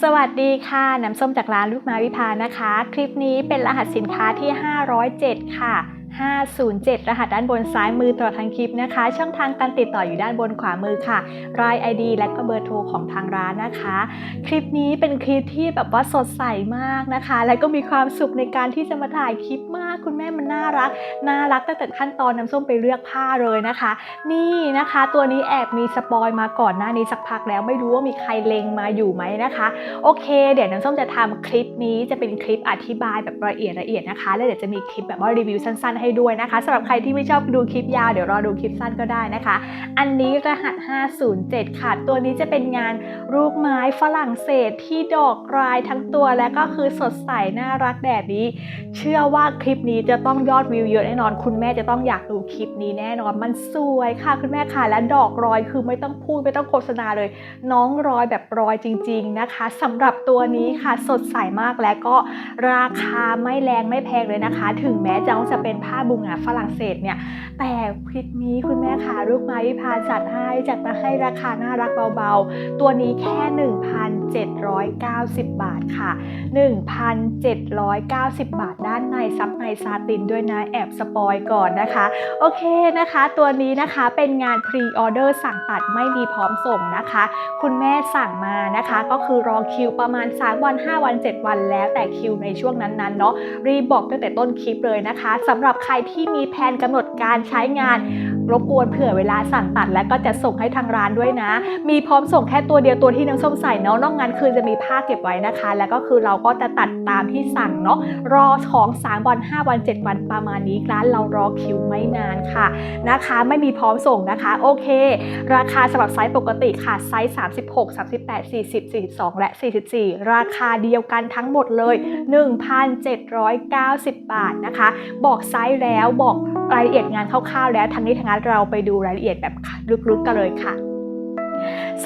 สวัสดีค่ะ น้ำส้มจากร้านลูกไม้วิพานะคะ คลิปนี้เป็นรหัสสินค้าที่ 507 ค่ะ 507 รหัสด้านบนซ้ายมือตลอดทั้งคลิปนะคะ ช่องทางการติดต่ออยู่ด้านบนขวามือค่ะ ราย ID และก็เบอร์โทรของทางร้านนะคะ คลิปนี้เป็นคลิปที่แบบว่าสดใสมากนะคะ และก็มีความสุขในการที่จะมาถ่ายคลิปมาก คุณแม่มันน่ารัก น่ารักตั้งแต่ขั้นตอนน้ำส้มไปเลือกผ้าเลยนะคะ นี่นะคะ ตัวนี้แอบมีสปอยมาก่อนหน้านี้สักพักแล้วไม่รู้ว่ามีใครเลงมาอยู่ไหมนะคะ โอเค เดี๋ยวน้ำส้มจะทำคลิปนี้จะเป็นคลิปอธิบายแบบละเอียดละเอียดนะคะ แล้วเดี๋ยวจะมีคลิปแบบว่ารีวิวสั้นๆให้ด้วยนะคะสำหรับใครที่ไม่ชอบดูคลิปยาวเดี๋ยวรอดูคลิปสั้นก็ได้นะคะ อันนี้รหัส 507 ค่ะ ตัวนี้จะเป็นงานรูปไม้ฝรั่งเศสที่ดอกลายทั้งตัวและก็คือสดใสน่ารักแบบนี้ เชื่อว่าคลิปนี้จะต้องยอดวิวเยอะแน่นอน คุณแม่จะต้องอยากดูคลิปนี้แน่นอนมันสวยค่ะคุณแม่ค่ะและดอกรอยคือไม่ต้องพูดไม่ต้องโฆษณาเลย น้องรอยแบบรอยจริง ๆนะคะสำหรับตัวนี้ค่ะสดใสมากและก็ราคาไม่แรงไม่แพงเลยนะคะ ถึงแม้จะจะเป็นผ้าบุงาฝรั่งเศสเนี่ย แต่คลิปนี้คุณแม่ค่ะลูกไม้วิพาจัดให้จัดมาให้ราคาน่ารักเบาๆ ตัวนี้แค่ 1,790 บาทค่ะ 1,790 บาทด้านในซับในซาตินด้วยนะแอบสปอยก่อนนะคะ โอเคนะคะ ตัวนี้นะคะเป็นงานพรีออเดอร์สั่งตัดไม่มีพร้อมส่งนะคะ คุณแม่สั่งมานะคะ ก็คือรอคิวประมาณ 3 วัน 5 วัน 7 วันแล้วแต่คิวในช่วงนั้นๆเนาะรีบบอกตั้งแต่ต้นคลิปเลยนะคะสำหรับใครที่มีแผนกำหนดการใช้งาน รบกวนเผื่อเวลาสั่งตัดและก็จะส่งให้ทางร้านด้วยนะ มีพร้อมส่งแค่ตัวเดียวตัวที่น้ำส้มใส่เนาะนอกนั้นคือจะมีผ้าเก็บไว้นะคะ แล้วก็คือเราก็จะตัดตามที่สั่งเนาะรอของ3วัน5วัน 7 วันประมาณนี้ร้านเรารอคิวไม่นานค่ะนะคะ ไม่มีพร้อมส่งนะคะโอเค ราคาสำหรับไซส์ปกติค่ะไซส์36 38 40 42 และ 44 ราคาเดียวกันทั้งหมดเลย 1,790 บาทนะคะ บอกไซส์แล้วบอกรายละเอียดงานคร่าวๆแล้วทางนี้ทางนั้นเราไปดูรายละเอียดแบบลึกๆกันเลยค่ะ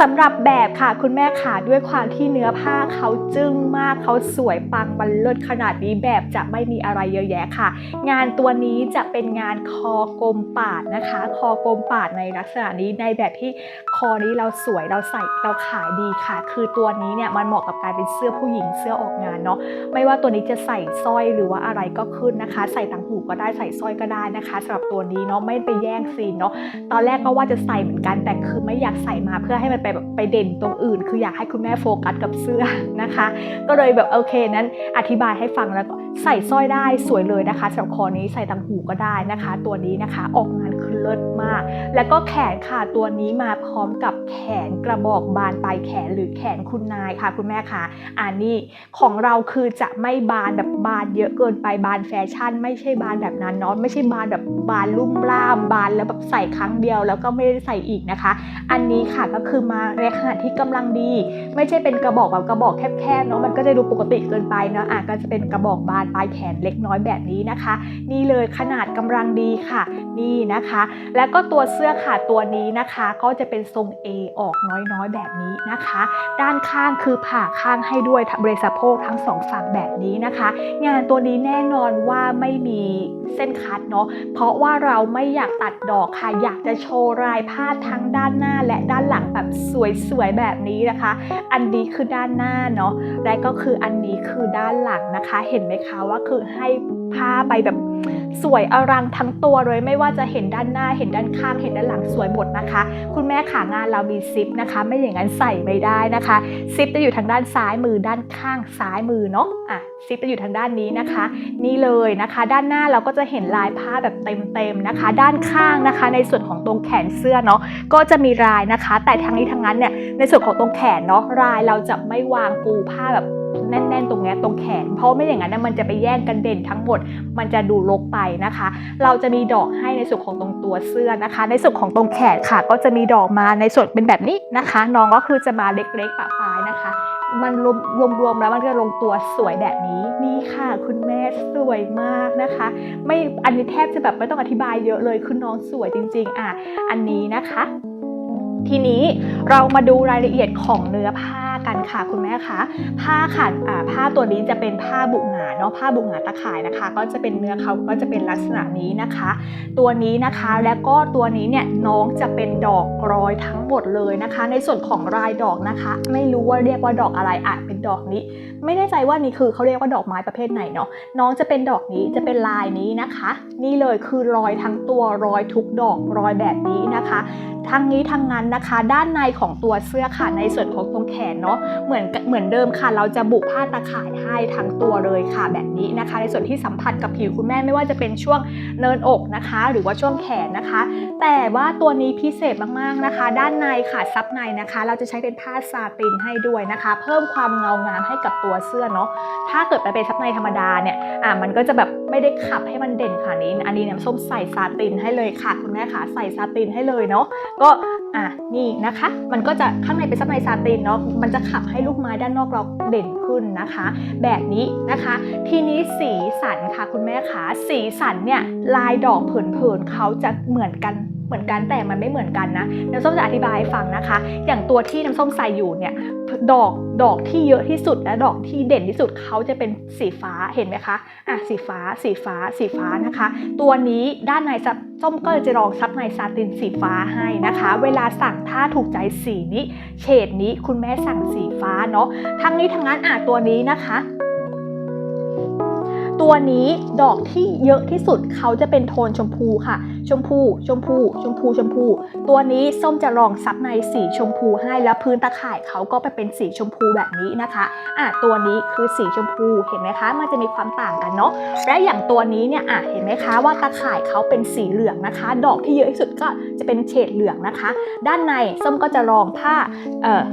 สำหรับแบบค่ะคุณแม่ขาด้วยความที่เนื้อผ้าเขาจึ้งมากเขาสวยปังมันเลิศขนาดนี้แบบจะไม่มีอะไรเยอะแยะค่ะ งานตัวนี้จะเป็นงานคอกลมปาดนะคะ คอกลมปาดในลักษณะนี้ในแบบที่คอนี้เราสวยเราใส่เราขายดีค่ะ คือตัวนี้เนี่ยมันเหมาะกับการเป็นเสื้อผู้หญิงเสื้อออกงานเนาะไม่ว่าตัวนี้จะใส่สร้อยหรือว่าอะไรก็ขึ้นนะคะ ใส่ต่างหูก็ได้ใส่สร้อยก็ได้นะคะสำหรับตัวนี้เนาะไม่ไปแย่งซีนเนาะตอนแรกก็ว่าจะใส่เหมือนกันแต่คือไม่อยากใส่มาพื่อให้มันไปแบบไปเด่นตรงอื่น คืออยากให้คุณแม่โฟกัสกับเสื้อนะคะ ก็เลยแบบโอเคนั้นอธิบายให้ฟังแล้วก็ใส่สร้อยได้สวยเลยนะคะสำหรับคอนี้ใส่ต่างหูก็ได้นะคะ ตัวนี้นะคะ ออกงานคือ เลิศมาก แล้วก็แขนค่ะตัวนี้มาพร้อมกับแขนกระบอกบานปลายแขนหรือแขนคุณนายค่ะ คุณแม่ค่ะอันนี้ของเราคือจะไม่บานแบบบานเยอะเกินไปบานแฟชั่น ไม่ใช่บานแบบนั้นเนาะไม่ใช่บานแบบบานลุ่มล่ามบานแล้วแบบใส่ครั้งเดียว แล้วก็ไม่ได้ใส่อีกนะคะ อันนี้ค่ะก็คือมาในขนาดที่กำลังดี ไม่ใช่เป็นกระบอกแบบกระบอกแคบๆเนาะมันก็จะดูปกติเกินไปเนาะอะก็จะเป็นกระบอกบานปลายแขนเล็กน้อยแบบนี้นะคะ นี่เลยขนาดกำลังดีค่ะ นี่นะคะแล้วก็ตัวเสื้อค่ะตัวนี้นะคะ ก็จะเป็นทรง A ออกน้อยๆแบบนี้นะคะ ด้านข้างคือผ่าข้างให้ด้วยเบรสะโพกทั้งสองฝั่งแบบนี้นะคะ งานตัวนี้แน่นอนว่าไม่มีเส้นคัดเนาะเพราะว่าเราไม่อยากตัดดอกค่ะ อยากจะโชว์ลายผ้าทั้งด้านหน้าและด้านหลังแบบสวยๆแบบนี้นะคะ อันนี้คือด้านหน้าเนาะและก็คืออันนี้คือด้านหลังนะคะ เห็นไหมคะว่าคือให้ผ้าไปแบบ สวยอรังทั้งตัวเลยไม่ว่าจะเห็นด้านหน้าเห็นด้านข้างเห็นด้านหลังสวยหมดนะคะ คุณแม่ขางานเรามีซิปนะคะ ไม่อย่างนั้นใส่ไม่ได้นะคะซิปจะอยู่ทางด้านซ้ายมือด้านข้างซ้ายมือเนาะอะซิปจะอยู่ทางด้านนี้นะคะ นี่เลยนะคะ ด้านหน้าเราก็จะเห็นลายผ้าแบบเต็มๆนะคะ ด้านข้างนะคะ ในส่วนของตรงแขนเสื้อเนาะก็จะมีลายนะคะ แต่ทางนี้ทางนั้นเนี่ยในส่วนของตรงแขนเนาะลายเราจะไม่วางปูผ้าแบบ แน่นๆ ตรงนี้ตรงแขน เพราะไม่อย่างนั้นนะมันจะไปแย่งกันเด่นทั้งหมด มันจะดูรกไปนะคะ เราจะมีดอกให้ในส่วนของตรงตัวเสื้อนะคะ ในส่วนของตรงแขนค่ะ ก็จะมีดอกมาในส่วนเป็นแบบนี้นะคะ น้องก็คือจะมาเล็กๆปะปลายนะคะมันรวมรวมๆแล้วมันจะลงตัวสวยแบบนี้นี่ค่ะคุณแม่สวยมากนะคะ ไม่อันนี้แทบจะแบบไม่ต้องอธิบายเยอะเลยคือน้องสวยจริง ๆ อะ อันนี้นะคะ ทีนี้เรามาดูรายละเอียดของเนื้อผ้า กันค่ะคุณแม่คะผ้าค่ะผ้าตัวนี้จะเป็นผ้าบุหงาเนาะผ้าบุหงาตะข่ายนะคะ ก็จะเป็นเนื้อเขาก็จะเป็นลักษณะนี้นะคะ ตัวนี้นะคะแล้วก็ตัวนี้เนี่ยน้องจะเป็นดอกรอยทั้งหมดเลยนะคะ ในส่วนของรายดอกนะคะ ไม่รู้ว่าเรียกว่าดอกอะไรอาจเป็นดอกนี้ ไม่แน่ใจว่านี่คือเขาเรียกว่าดอกไม้ประเภทไหนเนาะน้องจะเป็นดอกนี้จะเป็นลายนี้นะคะ นี่เลยคือรอยทั้งตัวรอยทุกดอกรอยแบบนี้นะคะ ทั้งนี้ทั้งนั้นนะคะ ด้านในของตัวเสื้อค่ะในส่วนของตรงแขนเนาะเหมือนเหมือนเดิมค่ะ เราจะบุผ้าตะข่ายให้ทั้งตัวเลยค่ะแบบนี้นะคะ ในส่วนที่สัมผัสกับผิวคุณแม่ไม่ว่าจะเป็นช่วงเนินอกนะคะ หรือว่าช่วงแขนนะคะ แต่ว่าตัวนี้พิเศษมากๆนะคะ ด้านในค่ะซับในนะคะ เราจะใช้เป็นผ้าซาตินให้ด้วยนะคะ เพิ่มความเงางามให้กับตัวเสื้อเนาะถ้าเกิดไปเป็นซับในธรรมดาเนี่ยอะมันก็จะแบบไม่ได้ขับให้มันเด่นขนาดนี้ อันนี้น้ำส้มใส่ซาตินให้เลยค่ะ คุณแม่ค่ะใส่ซาตินให้เลยเนาะก็อะนี่นะคะ มันก็จะข้างในเป็นซับในซาตินเนาะมันจะขับให้ลูกไม้ด้านนอกเราเด่นขึ้นนะคะ แบบนี้นะคะ ทีนี้สีสันค่ะคุณแม่ขาสีสันเนี่ยลายดอกผืนๆเขาจะเหมือนกัน เหมือนกันแต่มันไม่เหมือนกันนะน้ำส้มจะอธิบายให้ฟังนะคะ อย่างตัวที่น้ำส้มใส่อยู่เนี่ยดอกดอกที่เยอะที่สุดและดอกที่เด่นที่สุดเขาจะเป็นสีฟ้าเห็นไหมคะอะสีฟ้าสีฟ้าสีฟ้านะคะ ตัวนี้ด้านในส้มก็จะลองซับในซาตินสีฟ้าให้นะคะ เวลาสั่งถ้าถูกใจสีนี้ เฉดนี้คุณแม่สั่งสีฟ้าเนาะทั้งนี้ทั้งนั้นอะตัวนี้นะคะตัวนี้ดอกที่เยอะที่สุดเขาจะเป็นโทนชมพูค่ะ ชมพูชมพูชมพูชมพู ตัวนี้ส้มจะลองซับในสีชมพูให้แล้วพื้นตะข่ายเขาก็ไปเป็นสีชมพูแบบนี้นะคะอะตัวนี้คือสีชมพูเห็นไหมคะ มันจะมีความต่างกันเนาะและอย่างตัวนี้เนี่ยอะเห็นไหมคะว่าตะข่ายเขาเป็นสีเหลืองนะคะ ดอกที่เยอะที่สุดก็จะเป็นเฉดเหลืองนะคะ ด้านในส้มก็จะลองผ้าเอ่อ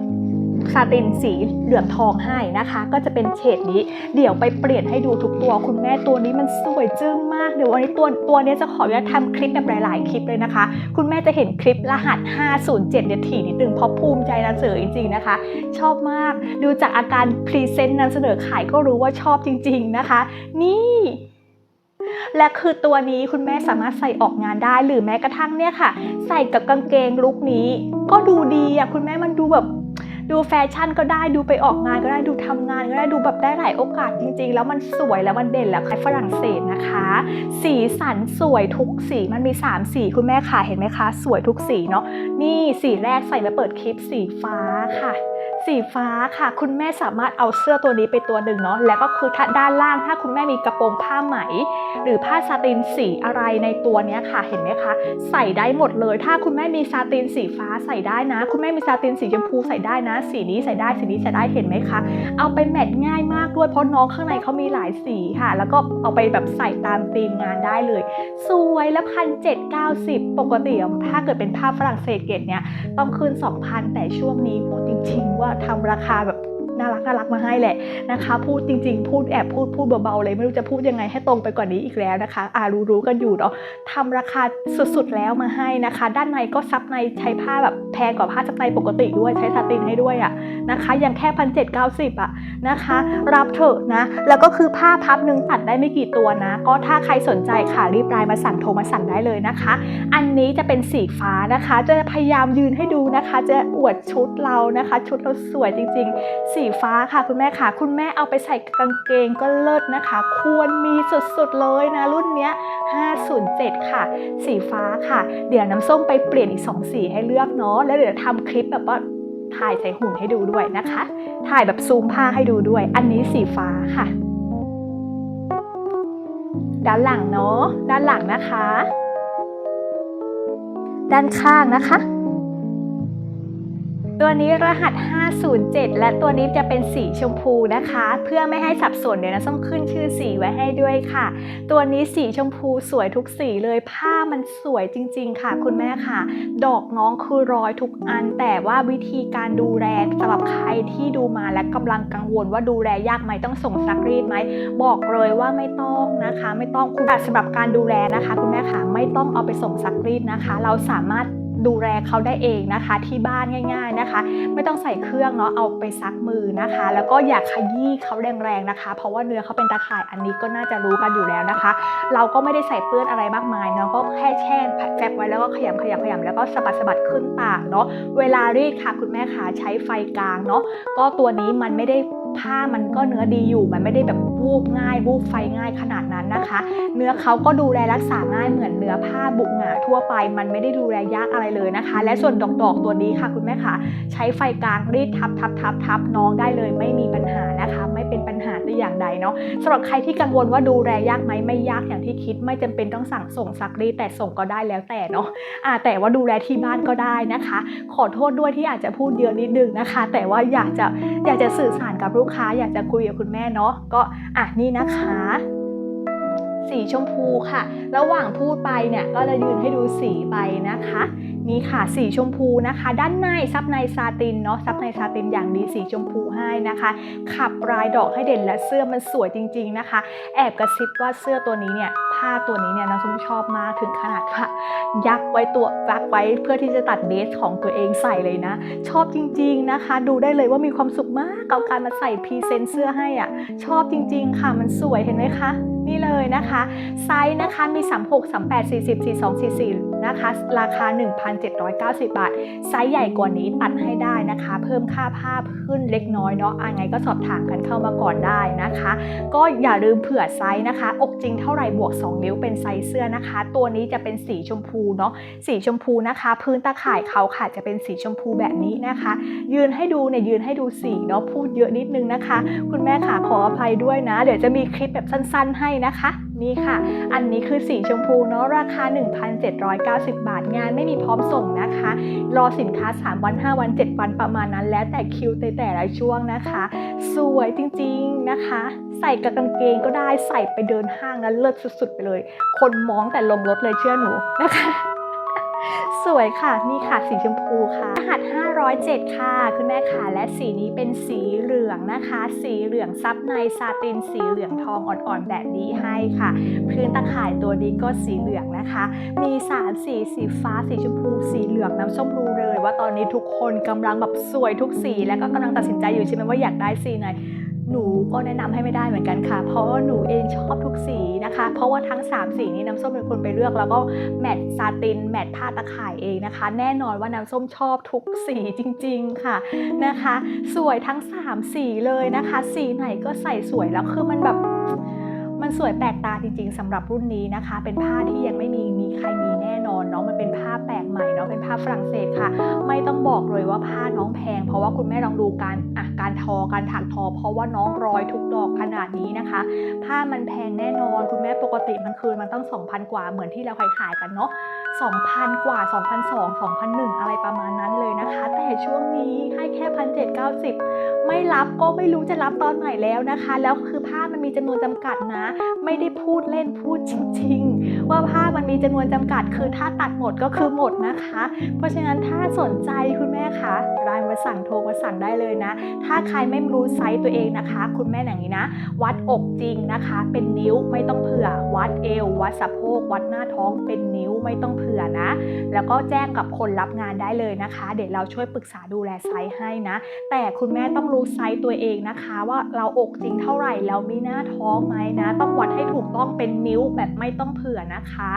ซาตินสีเหลืองทองให้นะคะ ก็จะเป็นเฉดนี้ เดี๋ยวไปเปลี่ยนให้ดูทุกตัว คุณแม่ตัวนี้มันสวยจึ้งมาก เดี๋ยววันนี้ตัวตัวนี้จะขออนุญาตทำคลิปแบบหลาย ๆ คลิปเลยนะคะ คุณแม่จะเห็นคลิปรหัส 507 เนี่ยถี่นิดนึงเพราะภูมิใจนำเสนอจริง ๆ นะคะ ชอบมาก ดูจากอาการพรีเซนต์นำเสนอขายก็รู้ว่าชอบจริง ๆ นะคะ นี่และคือตัวนี้คุณแม่สามารถใส่ออกงานได้หรือแม้กระทั่งเนี่ยค่ะ ใส่กับกางเกงลุคนี้ ก็ดูดีอะคุณแม่มันดูแบบ ดูแฟชั่นก็ได้ดูไปออกงานก็ได้ดูทำงานก็ได้ดูแบบได้หลายโอกาสจริง ๆ แล้วมันสวยแล้วมันเด่นแล้วใครฝรั่งเศสนะคะ สีสันสวยทุกสีมันมี 3 สีคุณแม่ค่ะเห็นไหมคะ สวยทุกสีเนาะนี่สีแรกใส่มาเปิดคลิปสีฟ้าค่ะ สีฟ้าค่ะ คุณแม่สามารถเอาเสื้อตัวนี้ไปตัวหนึ่งเนาะแล้วก็คือถ้าด้านล่างถ้าคุณแม่มีกระโปรงผ้าไหม หรือผ้าซาตินสีอะไรในตัวเนี้ยค่ะเห็นไหมคะ ใส่ได้หมดเลย ถ้าคุณแม่มีซาตินสีฟ้าใส่ได้นะ คุณแม่มีซาตินสีชมพูใส่ได้นะ สีนี้ใส่ได้สีนี้ใส่ได้เห็นไหมคะ เอาไปแมทง่ายมากด้วยเพราะน้องข้างในเขามีหลายสีค่ะ แล้วก็เอาไปแบบใส่ตามธีมงานได้เลย สวยแล้วพันเจ็ดเก้าสิบปกติอะถ้าเกิดเป็นผ้าฝรั่งเศสเกรดเนี้ยต้องคืน2,000แต่ช่วงนี้พูดจริงๆว่าทำราคาแบบ น่ารักน่ารักมาให้แหละนะคะ พูดจริง ๆ พูดแอบพูดพูดเบาๆเลยไม่รู้จะพูดยังไงให้ตรงไปกว่านี้อีกแล้วนะคะอ่ารู้ๆกันอยู่เนาะทำราคาสุดๆแล้วมาให้นะคะ ด้านในก็ซับในใช้ผ้าแบบแพงกว่าผ้าซับในปกติด้วยใช้ซาตินให้ด้วยอะนะคะยังแค่พันเจ็ดเก้าสิบอะนะคะ รับเถอะนะ แล้วก็คือผ้าพับหนึ่งตัดได้ไม่กี่ตัวนะ ก็ถ้าใครสนใจค่ะรีบไลน์มาสั่งโทรมาสั่งได้เลยนะคะ อันนี้จะเป็นสีฟ้านะคะ จะพยายามยืนให้ดูนะคะ จะอวดชุดเรานะคะ ชุดเราสวยจริง ๆสีีฟ้าค่ะคุณแม่ค่ะ คุณแม่เอาไปใส่กางเกงก็เลิศนะคะ ควรมีสุดๆเลยนะรุ่นเนี้ย507 ค่ะ สีฟ้าค่ะ เดี๋ยวน้ำส้มไปเปลี่ยนอีก 2 สีให้เลือกเนาะแล้วเดี๋ยวทำคลิปแบบว่าถ่ายใส่หุ่นให้ดูด้วยนะคะ ถ่ายแบบซูมผ้าให้ดูด้วย อันนี้สีฟ้าค่ะ ด้านหลังเนาะด้านหลังนะคะ ด้านข้างนะคะ ตัวนี้รหัส 507 และตัวนี้จะเป็นสีชมพูนะคะ เพื่อไม่ให้สับสนเดี๋ยวนะต้องขึ้นชื่อสีไว้ให้ด้วยค่ะ ตัวนี้สีชมพูสวยทุกสีเลยผ้ามันสวยจริง ๆ ค่ะ คุณแม่ค่ะ ดอกน้องคือรอยทุกอัน แต่ว่าวิธีการดูแลสำหรับใครที่ดูมาและกำลังกังวลว่าดูแลยากไหมต้องส่งซักรีดไหมบอกเลยว่าไม่ต้องนะคะ ไม่ต้องคุณสำหรับการดูแลนะคะ คุณแม่ค่ะไม่ต้องเอาไปส่งซักรีดนะคะ เราสามารถ ดูแลเขาได้เองนะคะ ที่บ้านง่าย ๆนะคะ ไม่ต้องใส่เครื่องเนาะเอาไปซักมือนะคะ แล้วก็อย่าขยี้เขาแรงๆนะคะ เพราะว่าเนื้อเขาเป็นตะข่ายอันนี้ก็น่าจะรู้กันอยู่แล้วนะคะ เราก็ไม่ได้ใส่เปื้อนอะไรมากมายเนาะก็แค่แช่แฟบไว้แล้วก็ขยำขยำขยำแล้วก็สะบัดสะบัดขึ้นตากเนาะเวลารีดค่ะคุณแม่ขาใช้ไฟกลางเนาะก็ตัวนี้มันไม่ได้ ผ้ามันก็เนื้อดีอยู่มันไม่ได้แบบวูบง่ายวูบไฟง่ายขนาดนั้นนะคะ เนื้อเขาก็ดูแลรักษาง่ายเหมือนเนื้อผ้าบุกหงาทั่วไป มันไม่ได้ดูแลยากอะไรเลยนะคะ และส่วนดอกดอกตัวนี้ค่ะคุณแม่ค่ะใช้ไฟกลางรีดทับทับทับทับน้องได้เลยไม่มีปัญหานะคะ ไม่เป็นปัญหาแต่อย่างใดเนาะสำหรับใครที่กังวลว่าดูแลยากไหมไม่ยากอย่างที่คิด ไม่จำเป็นต้องสั่งส่งซักรีดแต่ส่งก็ได้แล้วแต่เนาะอ่าแต่ว่าดูแลที่บ้านก็ได้นะคะ ขอโทษด้วยที่อาจจะพูดเยอะนิดนึงนะคะ แต่ว่าอยากจะอยากจะสื่อสารกับลูกูกค้าอยากจะคุยกับคุณแม่เนาะก็อะนี่นะคะ สีชมพูค่ะ ระหว่างพูดไปเนี่ยก็จะยืนให้ดูสีไปนะคะนี่ค่ะสีชมพูนะคะ ด้านในซับในซาตินเนาะซับในซาตินอย่างดีสีชมพูให้นะคะ ขับรายดอกให้เด่นและเสื้อมันสวยจริง ๆนะคะ แอบกระซิบว่าเสื้อตัวนี้เนี่ยผ้าตัวนี้เนี่ยน้องส้มชอบมากถึงขนาดว่ายักไว้ตัวยักไว้เพื่อที่จะตัดเบสของตัวเองใส่เลยนะ ชอบจริง ๆนะคะ ดูได้เลยว่ามีความสุขมากกับการมาใส่พรีเซนต์เสื้อให้อะชอบจริง ๆ ค่ะมันสวยเห็นไหมคะ นี่เลยนะคะ ไซส์นะคะมี 36 38 40 42 44 นะคะ ราคา 1,790 บาท ไซส์ใหญ่กว่านี้ตัดให้ได้นะคะ เพิ่มค่าผ้าขึ้นเล็กน้อยเนาะอะไงก็สอบถามกันเข้ามาก่อนได้นะคะ ก็อย่าลืมเผื่อไซส์นะคะ อกจริงเท่าไหร่บวก 2 นิ้วเป็นไซส์เสื้อนะคะ ตัวนี้จะเป็นสีชมพูเนาะ สีชมพูนะคะ พื้นตาข่ายเขาค่ะจะเป็นสีชมพูแบบนี้นะคะ ยืนให้ดูเนี่ยยืนให้ดูสีเนาะ พูดเยอะนิดนึงนะคะ คุณแม่ค่ะขออภัยด้วยนะ เดี๋ยวจะมีคลิปแบบสั้น ๆ ให้นะคะนี่ค่ะ อันนี้คือสีชมพูเนาะราคา 1,790 บาทงานไม่มีพร้อมส่งนะคะ รอสินค้า 3 วัน 5 วัน 7 วันประมาณนั้น แล้วแต่คิวในแต่ละช่วงนะคะ สวยจริงๆนะคะ ใส่กับกางเกงก็ได้ใส่ไปเดินห้างนั้นเลิศสุดๆ ไปเลย คนมองแต่ลมรถเลยเชื่อหนูนะคะ สวยค่ะนี่ค่ะสีชมพูค่ะ รหัส 507 ค่ะ คุณแม่ค่ะ และสีนี้เป็นสีเหลืองนะคะ สีเหลืองซับในซาตินสีเหลืองทองอ่อนๆแบบนี้ให้ค่ะ พื้นตะข่ายตัวนี้ก็สีเหลืองนะคะ มีสามสีสีฟ้าสีชมพู สีเหลืองน้ำส้มรู้เลย ว่าตอนนี้ทุกคนกำลังแบบสวยทุกสี แล้วก็กำลังตัดสินใจอยู่ใช่ไหมว่าอยากได้สีไหน หนูก็แนะนำให้ไม่ได้เหมือนกันค่ะ เพราะว่าหนูเองชอบทุกสีนะคะ เพราะว่าทั้ง 3 สีนี้น้ำส้มเป็นคนไปเลือก แล้วก็แมทซาตินแมทผ้าตะข่ายเองนะคะ แน่นอนว่าน้ำส้มชอบทุกสีจริง ๆค่ะนะคะ สวยทั้ง 3 สีเลยนะคะ สีไหนก็ใส่สวยแล้วคือมันแบบ สวยแปลกตาจริง ๆสำหรับรุ่นนี้นะคะ เป็นผ้าที่ยังไม่มีมีใครมีแน่นอนเนาะมันเป็นผ้าแปลกใหม่เนาะเป็นผ้าฝรั่งเศสค่ะ ไม่ต้องบอกเลยว่าผ้าน้องแพง เพราะว่าคุณแม่ลองดูการอะการทอการถักทอ เพราะว่าน้องรอยทุกดอกขนาดนี้นะคะ ผ้ามันแพงแน่นอน คุณแม่ปกติมันคือมันต้อง2,000กว่าเหมือนที่เราขายขายๆกันเนาะ2,000 กว่า2,200 2,001 อะไรประมาณนั้นเลยนะคะ แต่ช่วงนี้ให้แค่ 1,790 ไม่รับก็ไม่รู้จะรับตอนไหนแล้วนะคะ แล้วคือผ้า มีจำนวนจำกัดนะ ไม่ได้พูดเล่นพูดจริง ๆ ว่าผ้ามันมีจำนวนจำกัดคือถ้าตัดหมดก็คือหมดนะคะ เพราะฉะนั้นถ้าสนใจคุณแม่คะ น์มาสั่งโทรมาสั่งได้เลยนะ ถ้าใครไม่รู้ไซส์ตัวเองนะคะ คุณแม่อย่างนี้นะ วัดอกจริงนะคะ เป็นนิ้วไม่ต้องเผื่อ วัดเอว วัดสะโพก วัดหน้าท้องเป็นนิ้วไม่ต้องเผื่อนะ แล้วก็แจ้งกับคนรับงานได้เลยนะคะ เดี๋ยวเราช่วยปรึกษาดูแลไซส์ให้นะ แต่คุณแม่ต้องรู้ไซส์ตัวเองนะคะ ว่าเราอกจริงเท่าไหร่แล้วมีหน้าท้องไหมนะ ต้องวัดให้ถูกต้องเป็นนิ้วแบบไม่ต้องเผื่อนะคะ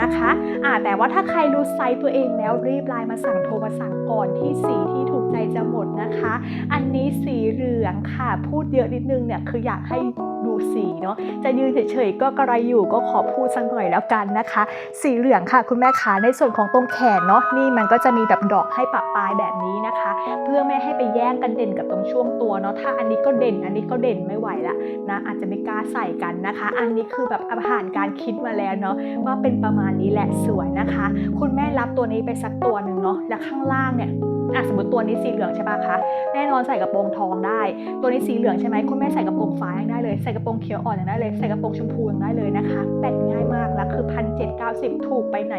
นะคะอ่าแต่ว่าถ้าใครรู้ไซส์ตัวเองแล้วรีบไลน์มาสั่งโทรมาสั่งก่อนที่สีที่ถูก ใจจะหมดนะคะ อันนี้สีเหลืองค่ะ พูดเยอะนิดนึงเนี่ยคืออยากให้ดูสีเนาะ จะยืนเฉยๆก็กระไรอยู่ก็ขอพูดสักหน่อยแล้วกันนะคะ สีเหลืองค่ะคุณแม่ขาในส่วนของตรงแขนเนาะนี่มันก็จะมีแบบดอกให้ปะปลายแบบนี้นะคะ เพื่อไม่ให้ไปแย่งกันเด่นกับตรงช่วงตัวเนาะถ้าอันนี้ก็เด่นอันนี้ก็เด่นไม่ไหวละนะอาจจะไม่กล้าใส่กันนะคะ อันนี้คือแบบผ่านการคิดมาแล้วเนาะว่าเป็นประมาณนี้แหละสวยนะคะ คุณแม่รับตัวนี้ไปสักตัวหนึ่งเนาะแล้วข้างล่างเนี่ย อะสมมติตัวนี้สีเหลืองใช่ปะคะ แน่นอนใส่กระโปรงทองได้ ตัวนี้สีเหลืองใช่ไหมคุณแม่ใส่กระโปรงฟ้ายังได้เลย ใส่กระโปรงเขียวอ่อนยังได้เลย ใส่กระโปรงชมพูยังได้เลยนะคะ แปดง่ายมากแล้วคือพันเจ็ดเก้าสิบถูกไปไหน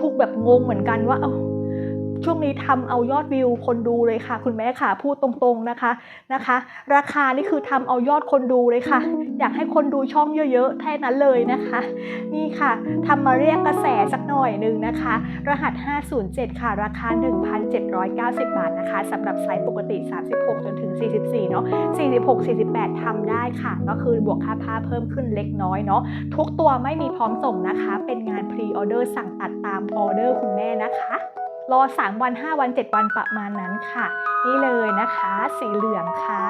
ถูกแบบงงเหมือนกันว่าเอ้าช่วงนี้ทำเอายอดวิวคนดูเลยค่ะ คุณแม่ค่ะพูดตรงๆนะคะนะคะ ราคานี่คือทำเอายอดคนดูเลยค่ะ อยากให้คนดูช่องเยอะๆแค่นั้นเลยนะคะ นี่ค่ะทำมาเรียกกระแสสักหน่อยหนึ่งนะคะ รหัส 507 ค่ะ ราคา 1,790 บาทนะคะสำหรับไซส์ปกติ 36 จนถึง 44 เนาะ46 48ทำได้ค่ะ ก็คือบวกค่าผ้าเพิ่มขึ้นเล็กน้อยเนาะทุกตัวไม่มีพร้อมส่งนะคะ เป็นงานพรีออเดอร์สั่งตัดตามออเดอร์คุณแม่นะคะรอ 3 วัน 5 วัน 7 วันประมาณนั้นค่ะ นี่เลยนะคะ สีเหลืองค่ะ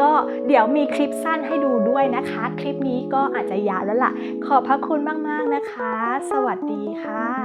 ก็เดี๋ยวมีคลิปสั้นให้ดูด้วยนะคะ คลิปนี้ก็อาจจะยาวแล้วล่ะ ขอบพระคุณมากๆนะคะ สวัสดีค่ะ